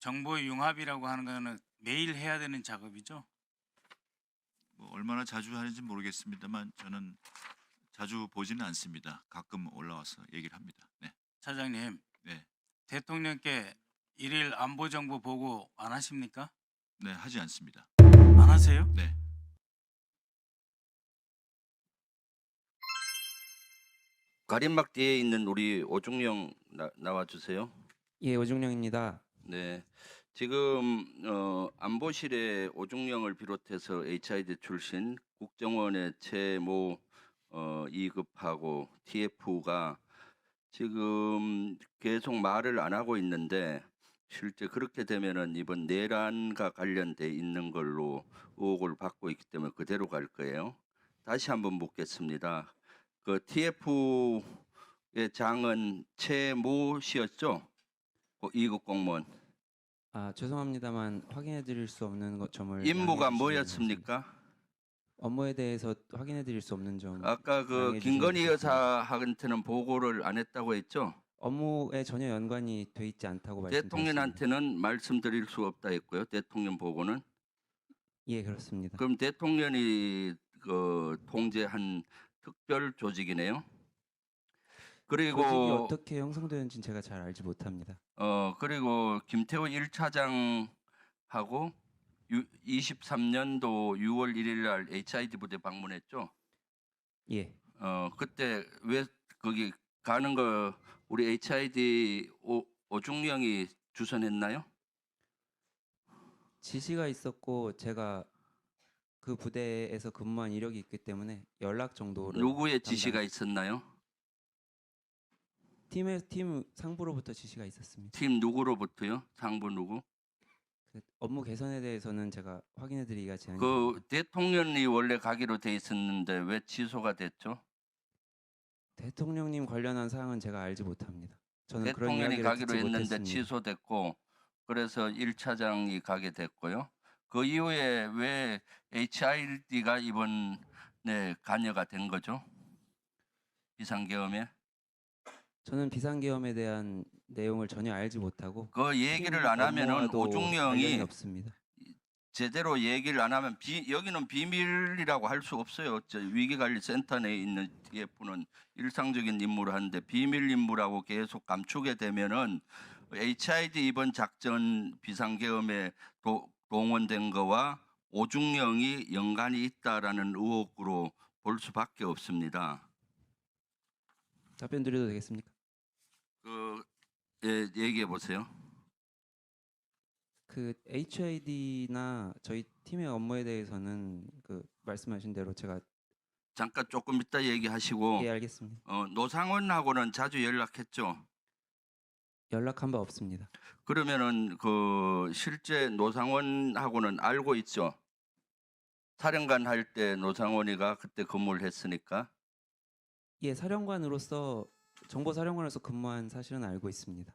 정보 융합이라고 하는 거는 매일 해야 되는 작업이죠. 뭐 얼마나 자주 하는지 모르겠습니다만 저는 자주 보지는 않습니다. 가끔 올라와서 얘기를 합니다. 네, 차장님, 네, 대통령께 일일 안보 정보 보고 안 하십니까? 네 하지 않습니다. 안 하세요? 네. 가림막 뒤에 있는 우리 오중영 나, 나와 주세요. 예, 오중령입니다. 네. 지금 어, 안보실에 오중영을 비롯해서 HID 출신 국정원의 최모 어, 2급하고 TF가 지금 계속 말을 안 하고 있는데 실제 그렇게 되면은 이번 내란과 관련돼 있는 걸로 의혹을 받고 있기 때문에 그대로 갈 거예요. 다시 한번 묻겠습니다. 그 TF의 장은 최모 씨였죠? 그 2급 공무원. 아, 죄송합니다만 확인해 드릴 수 없는 것 점을 임무가 양해해 뭐였습니까? 업무에 대해서 확인해 드릴 수 없는 점. 아까 그 양해해 김건희 좋겠습니다. 여사한테는 보고를 안 했다고 했죠? 업무에 전혀 연관이 돼 있지 않다고 말씀드렸습니다. 대통령한테는 말씀드릴 수 없다 했고요. 대통령 보고는 예, 그렇습니다. 그럼 대통령이 그 통제한 특별 조직이네요. 조직이 그리고 어떻게 형성되는지는 제가 잘 알지 못합니다. 어 그리고 김태호 1차장하고 23년도 6월 1일 날 HID 부대 방문했죠. 예. 어 그때 왜 거기 가는 거 우리 HID 오, 오중령이 주선했나요? 지시가 있었고 제가 그 부대에서 근무한 이력이 있기 때문에 연락 정도를 누구의 지시가 있었나요? 팀의 팀 상부로부터 지시가 있었습니다. 팀 누구로부터요? 상부 누구? 그 업무 개선에 대해서는 제가 확인해 드리기가 제한이 그 대통령이 원래 가기로 돼 있었는데 왜 취소가 됐죠? 대통령님 관련한 사항은 제가 알지 못합니다. 저는 그런 대통령이 이야기를 가기로 했는데 못했습니다. 취소됐고 그래서 1차장이 가게 됐고요. 그 이후에 왜 HID가 이번에 관여가 된 거죠? 비상계엄에 저는 비상계엄에 대한 내용을 전혀 알지 못하고 그 얘기를 안 하면은 업무와도 오중령이 없습니다. 제대로 얘기를 안 하면 비, 여기는 비밀이라고 할 수 없어요. 저 위기관리센터 내에 있는 TF는 일상적인 임무를 하는데 비밀 임무라고 계속 감추게 되면은 HID 이번 작전 비상계엄에 도, 동원된 거와 오중령이 연관이 있다라는 의혹으로 볼 수밖에 없습니다. 답변 드려도 되겠습니까? 그 예, 얘기해 보세요. 그 HID나 저희 팀의 업무에 대해서는 그 말씀하신 대로 제가 잠깐 조금 이따 얘기하시고 예 알겠습니다. 어, 노상원하고는 자주 연락했죠. 연락한 바 없습니다. 그러면은 그 실제 노상원하고는 알고 있죠. 사령관 할 때 노상원이가 그때 근무를 했으니까 예 사령관으로서 정보 사령관으로서 근무한 사실은 알고 있습니다.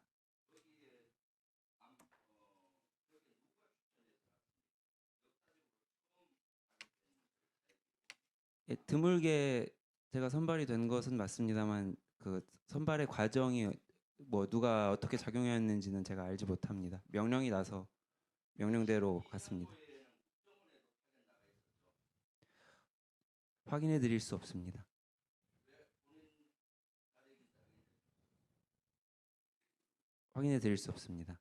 예, 드물게 제가 선발이 된 것은 맞습니다만 그 선발의 과정이 뭐 누가 어떻게 작용했는지는 제가 알지 못합니다. 명령이 나서 명령대로 갔습니다. 확인해 드릴 수 없습니다. 확인해 드릴 수 없습니다.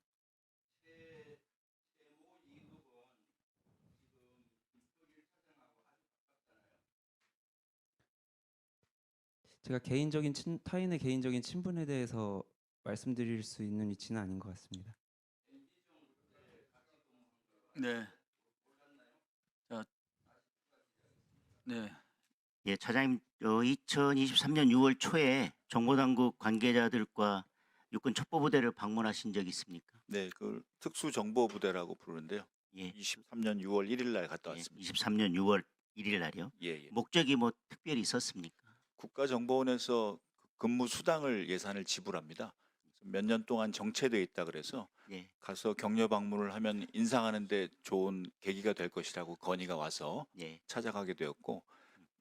제가 개인적인 친, 타인의 개인적인 친분에 대해서 말씀드릴 수 있는 위치는 아닌 것 같습니다. 네. 자, 네. 예, 차장님, 어, 2023년 6월 초에 정보당국 관계자들과 육군 첩보부대를 방문하신 적 있습니까? 네, 그 특수정보부대라고 부르는데요. 예, 23년 6월 1일 날 갔다 예, 왔습니다. 23년 6월 1일 날이요. 예, 예. 목적이 뭐 특별히 있었습니까? 국가정보원에서 근무 수당을 예산을 지불합니다. 몇 년 동안 정체돼 있다 그래서 예, 가서 격려 방문을 하면 인상하는데 좋은 계기가 될 것이라고 건의가 와서 예, 찾아가게 되었고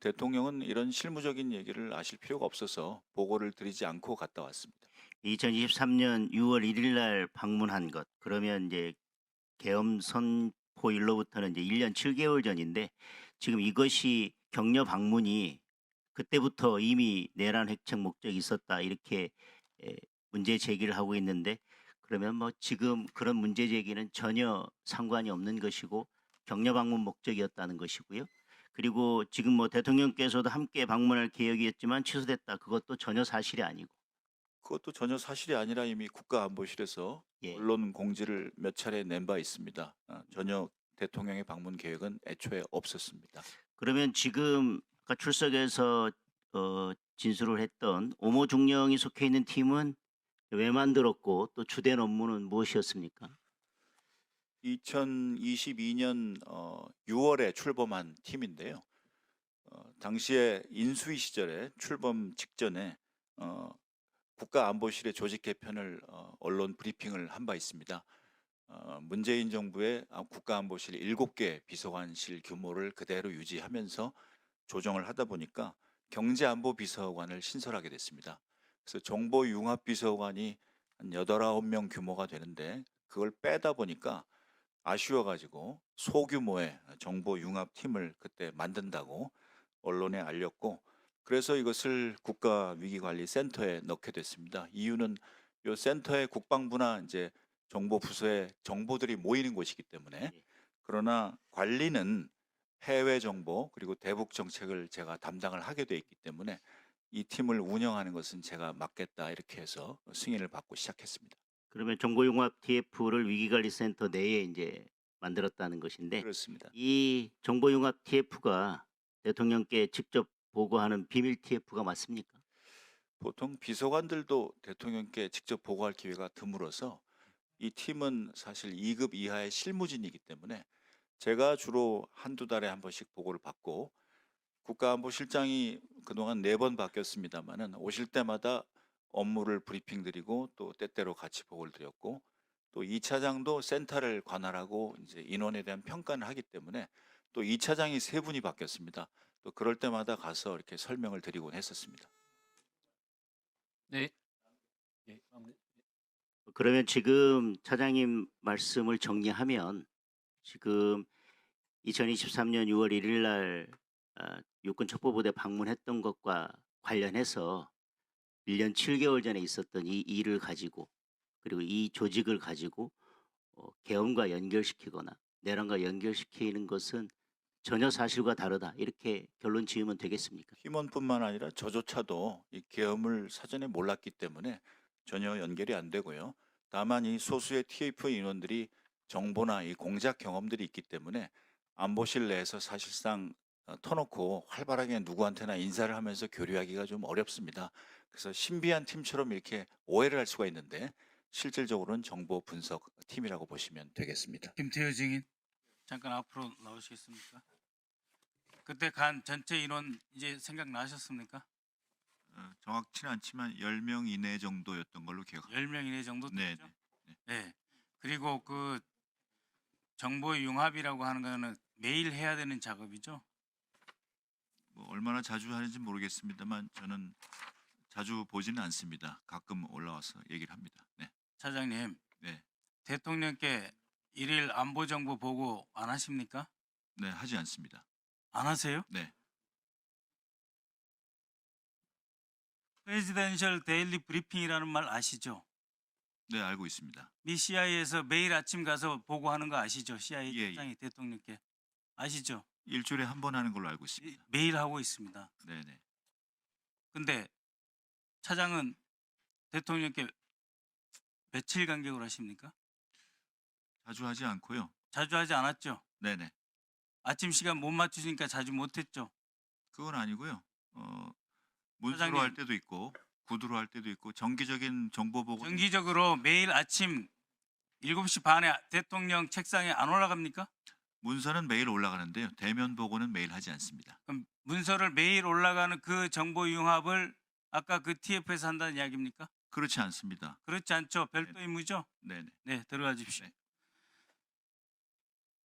대통령은 이런 실무적인 얘기를 아실 필요가 없어서 보고를 드리지 않고 갔다 왔습니다. 2023년 6월 1일 날 방문한 것 그러면 이제 계엄 선포일로부터는 이제 1년 7개월 전인데 지금 이것이 격려 방문이 그때부터 이미 내란 획책 목적이 있었다 이렇게 에, 문제 제기를 하고 있는데 그러면 뭐 지금 그런 문제 제기는 전혀 상관이 없는 것이고 격려 방문 목적이었다는 것이고요. 그리고 지금 뭐 대통령께서도 함께 방문할 계획이었지만 취소됐다. 그것도 전혀 사실이 아니고. 그것도 전혀 사실이 아니라 이미 국가안보실에서 예. 언론 공지를 몇 차례 낸 바 있습니다. 아, 전혀 대통령의 방문 계획은 애초에 없었습니다. 그러면 지금 아까 출석에서 어, 진술을 했던 오모 중령이 속해 있는 팀은 왜 만들었고 또 주된 업무는 무엇이었습니까? 2022년 어, 6월에 출범한 팀인데요. 어, 당시에 인수위 시절에 출범 직전에 어, 국가안보실의 조직 개편을 어, 언론 브리핑을 한 바 있습니다. 어, 문재인 정부의 아, 국가안보실 7개 비서관실 규모를 그대로 유지하면서 조정을 하다 보니까 경제안보 비서관을 신설하게 됐습니다. 그래서 정보융합비서관이 한 8, 9명 규모가 되는데 그걸 빼다 보니까 아쉬워가지고 소규모의 정보융합팀을 그때 만든다고 언론에 알렸고 그래서 이것을 국가위기관리센터에 넣게 됐습니다. 이유는 이 센터에 국방부나 이제 정보 부서의 정보들이 모이는 곳이기 때문에 그러나 관리는 해외 정보 그리고 대북 정책을 제가 담당을 하게 돼 있기 때문에 이 팀을 운영하는 것은 제가 맡겠다 이렇게 해서 승인을 받고 시작했습니다. 그러면 정보융합 TF를 위기관리센터 내에 이제 만들었다는 것인데 그렇습니다. 이 정보융합 TF가 대통령께 직접 보고하는 비밀 TF가 맞습니까? 보통 비서관들도 대통령께 직접 보고할 기회가 드물어서 이 팀은 사실 2급 이하의 실무진이기 때문에 제가 주로 한두 달에 한 번씩 보고를 받고 국가안보실장이 그동안 네 번 바뀌었습니다마는 오실 때마다 업무를 브리핑 드리고 또 때때로 같이 보고를 드렸고 또 2차장도 센터를 관할하고 이제 인원에 대한 평가를 하기 때문에 또 2차장이 세 분이 바뀌었습니다. 또 그럴 때마다 가서 이렇게 설명을 드리곤 했었습니다. 네. 예, 마무리. 그러면 지금 차장님 말씀을 정리하면 지금 2023년 6월 1일 날 아, 육군 첩보부대 방문했던 것과 관련해서 1년 7개월 전에 있었던 이 일을 가지고 그리고 이 조직을 가지고 어, 계엄과 연결시키거나 내란과 연결시키는 것은 전혀 사실과 다르다 이렇게 결론 지으면 되겠습니까? 팀원뿐만 아니라 저조차도 이 계엄을 사전에 몰랐기 때문에 전혀 연결이 안 되고요. 다만 이 소수의 TF 인원들이 정보나 이 공작 경험들이 있기 때문에 안보실 내에서 사실상 어, 터놓고 활발하게 누구한테나 인사를 하면서 교류하기가 좀 어렵습니다. 그래서 신비한 팀처럼 이렇게 오해를 할 수가 있는데 실질적으로는 정보 분석 팀이라고 보시면 되겠습니다. 김태효 증인 잠깐 앞으로 나오시겠습니까? 그때 간 전체 인원 이제 생각나셨습니까? 어, 정확치는 않지만 10명 이내 정도였던 걸로 기억합니다. 10명 이내 정도 네, 되죠? 네. 그리고 그 정보 융합이라고 하는 거는 매일 해야 되는 작업이죠. 뭐 얼마나 자주 하는지 모르겠습니다만 저는 자주 보지는 않습니다. 가끔 올라와서 얘기를 합니다. 네. 차장님. 네. 대통령께 일일 안보 정보 보고 안 하십니까? 네, 하지 않습니다. 안 하세요? 네. 프레지던셜 데일리 브리핑이라는 말 아시죠? 네, 알고 있습니다. 미 CIA에서 매일 아침 가서 보고하는 거 아시죠? CIA 예, 예. 차장이 대통령께 아시죠? 일주일에 한 번 하는 걸로 알고 있습니다. 매일 하고 있습니다. 네, 네. 근데 차장은 대통령께 며칠 간격으로 하십니까? 자주 하지 않고요. 자주 하지 않았죠? 네, 네. 아침 시간 못 맞추니까 자주 못했죠? 그건 아니고요. 어, 문서로 사장님. 할 때도 있고 구두로 할 때도 있고 정기적인 정보 보고 정기적으로 매일 아침 7시 반에 대통령 책상에 안 올라갑니까? 문서는 매일 올라가는데요. 대면 보고는 매일 하지 않습니다. 그럼 문서를 매일 올라가는 그 정보 융합을 아까 그 TF에서 한다는 이야기입니까? 그렇지 않습니다. 그렇지 않죠? 별도 임무죠? 네, 네. 네, 들어가 주십시오. 네.